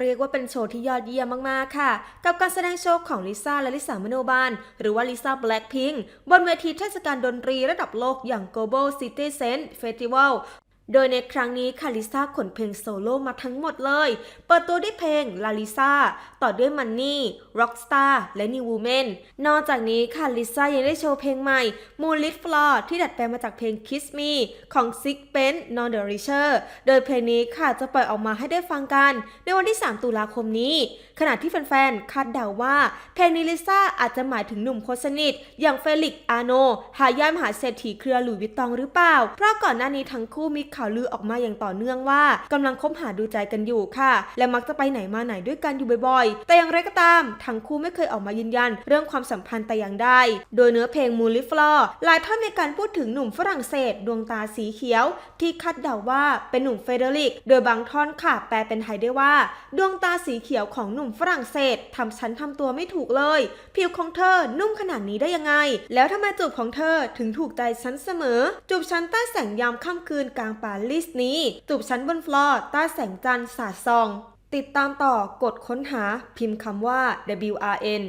เรียกว่าเป็นโชว์ที่ยอดเยี่ยมมาก ๆ ค่ะ กับการแสดงโชว์ของลิซ่าและลิซ่ามโนบาลหรือว่าลิซ่าแบล็กพิงบนเวทีเทศกาลดนตรีระดับโลกอย่าง Global Citizen Festival โดยในครั้งนี้ค่ะลิซาขนเพลงโซโล่มาทั้งหมดเลย เปิดตัวด้วยเพลง La Lisa ต่อด้วย Money Rockstar และ New Woman นอกจากนี้ค่ะลิซายังได้โชว์เพลงใหม่ Moonlit Floor ที่ดัดแปลงมาจากเพลง Kiss Me ของ Six p e n Non The Richer โดยเพลงนี้ค่ะจะปล่อยออกมาให้ได้ฟังกัน ในวันที่ 3 ตุลาคมนี้ ขณะที่แฟนๆ คาดเดาว่า เพลงนี้ลิซ่าอาจจะหมายถึงหนุ่มคนสนิทอย่างเฟลิกซ์อาโนหายามหาเศรษฐีเครือหลุยส์วิตตองหรือเปล่า เพราะก่อนหน้านี้ทั้งคู่มีข่าวาวลือออกมาอย่างต่อเนื่องว่ากำลังคบหาดูใจกันอยู่ค่ะ และมักจะไปไหนมาไหนด้วยกันอยู่บ่อยๆ แต่อย่างไรก็ตาม ทั้งคู่ไม่เคยออกมายืนยัน เรื่องความสัมพันธ์แต่อย่างใดโดยเนื้อเพลง m o o n l i t Floor หลายท่านมีการพูดถึงหนุ่มฝรั่งเศส ดวงตาสีเขียว ที่คาดเดาว่าเป็นหนุ่มเฟเดริก โดยบางท่อนค่ะแปลเป็นไทยได้ว่า ดวงตาสีเขียวของหนุ่มฝรั่งเศสทำฉันทำตัวไม่ถูกเลย ผิวของเธอนุ่มขนาดนี้ได้ยังไง แล้วทำไมจูบของเธอถึงถูกใจฉันเสมอ จูบฉันใต้แสงยามค่ำคืนกลางปารีสนี้ จูบชั้นบนฟลอร์ใต้แสงจันทร์สาดส่อง ติดตามต่อกดค้นหาพิมพ์คำว่า WRN